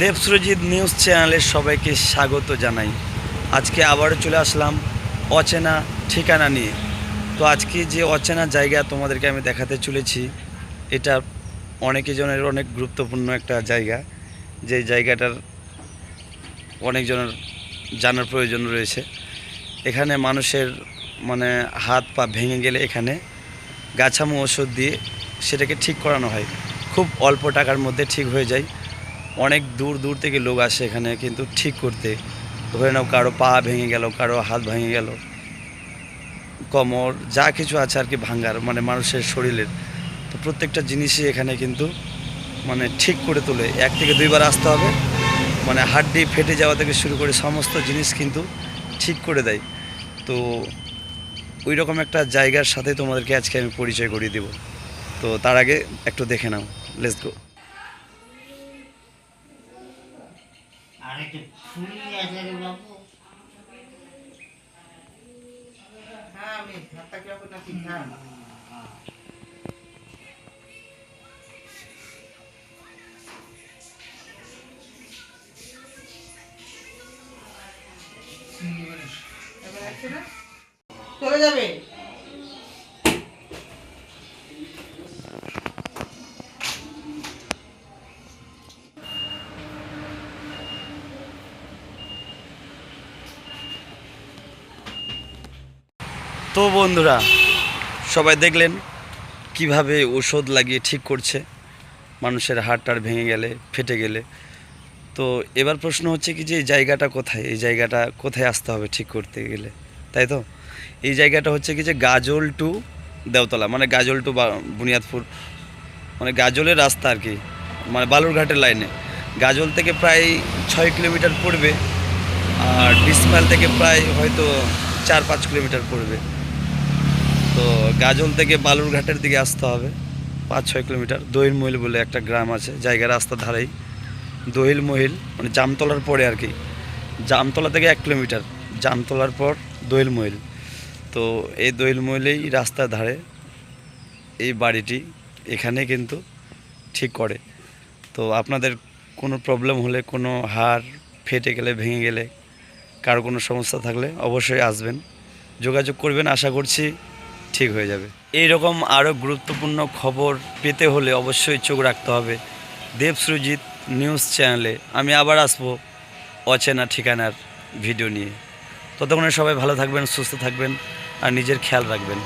দেবসুরজিৎ news চ্যানেলের সবাইকে স্বাগত জানাই। আজকে আবারও চলে আসলাম অচেনা ঠিকানা নিয়ে। তো আজকে যে অচেনা জায়গা তোমাদেরকে আমি দেখাতে চলেছি, এটা অনেকে জনের অনেক গুরুত্বপূর্ণ একটা জায়গা। যে জায়গাটার অনেকজনের জানার প্রয়োজন রয়েছে। এখানে মানুষের মানে হাত পা ভেঙে গেলে এখানে গাছামো ওষুধ দিয়ে সেটাকে ঠিক করানো হয়। খুব অল্প টাকার মধ্যে ঠিক হয়ে যায়। অনেক দূর দূর থেকে লোক আসে এখানে, কিন্তু ঠিক করতে। ধরে নাও কারও পা ভেঙে গেল, কারও হাত ভেঙে গেল। কোমর, যা কিছু আছে আর কি ভাঙ্গার মানে মানুষের শরীরের। তো প্রত্যেকটা জিনিসই এখানে কিন্তু মানে ঠিক করে তোলে। এক থেকে দুইবার আসতে হবে মানে হাড্ডি ফেটে যাওয়া থেকে শুরু করে সমস্ত জিনিস কিন্তু ঠিক করে দেয়। তো ওই রকম একটা জায়গার সাথে তোমাদেরকে আজকে আমি পরিচয় করিয়ে দেব। তো তার আগে একটু দেখে নাও। লেটস গো আরেকটা ফুল আছে রে বাবু। হ্যাঁ আমি হাতটা কীরকম নাকি হ্যাঁ। না? চলে যাবে। তো বন্ধুরা, সবাই দেখলেন কীভাবে ওষুধ লাগিয়ে ঠিক করছে। মানুষের হাড় টাড় ভেঙে গেলে, ফেটে গেলে। তো এবার প্রশ্ন হচ্ছে কি যে, এই জায়গাটা কোথায়? এই জায়গাটা কোথায় আসতে হবে ঠিক করতে গেলে? তাই তো? এই জায়গাটা হচ্ছে কি যে, গাজল টু দেওতলা মানে গাজল টু বুনিয়াদপুর মানে গাজলের রাস্তা আর কি মানে বালুরঘাটের লাইনে। গাজল থেকে প্রায় ছয় কিলোমিটার পড়বে, আর ডিসমাইল থেকে প্রায় হয়তো চার পাঁচ কিলোমিটার পড়বে। তো গাজল থেকে বালুরঘাটের দিকে আসতে হবে। পাঁচ, ছয় কিলোমিটার। দহিল মহিল বলে একটা গ্রাম আছে, জায়গা রাস্তা ধারেই। দহিল মহিল মানে জামতলার পরে আর কি। জামতলা থেকে এক কিলোমিটার। জামতলার পর দহিল মহিল। তো এই দহিল মহিলেই রাস্তার ধারে এই বাড়িটি এখানে কিন্তু ঠিক করে। তো আপনাদের কোনো প্রবলেম হলে, কোনো হাড় ফেটে গেলে, ভেঙে গেলে, কারও কোনো সমস্যা থাকলে অবশ্যই আসবেন। যোগাযোগ করবেন, আশা করছি ঠিক হয়ে যাবে। এই রকম আরও গুরুত্বপূর্ণ খবর পেতে হলে অবশ্যই চোখ রাখতে হবে। দেব নিউজ চ্যানেলে আমি আবার আসব অচেনা ঠিকানার ভিডিও নিয়ে। ততক্ষণে সবাই ভালো থাকবেন, সুস্থ থাকবেন আর নিজের খেয়াল রাখবেন।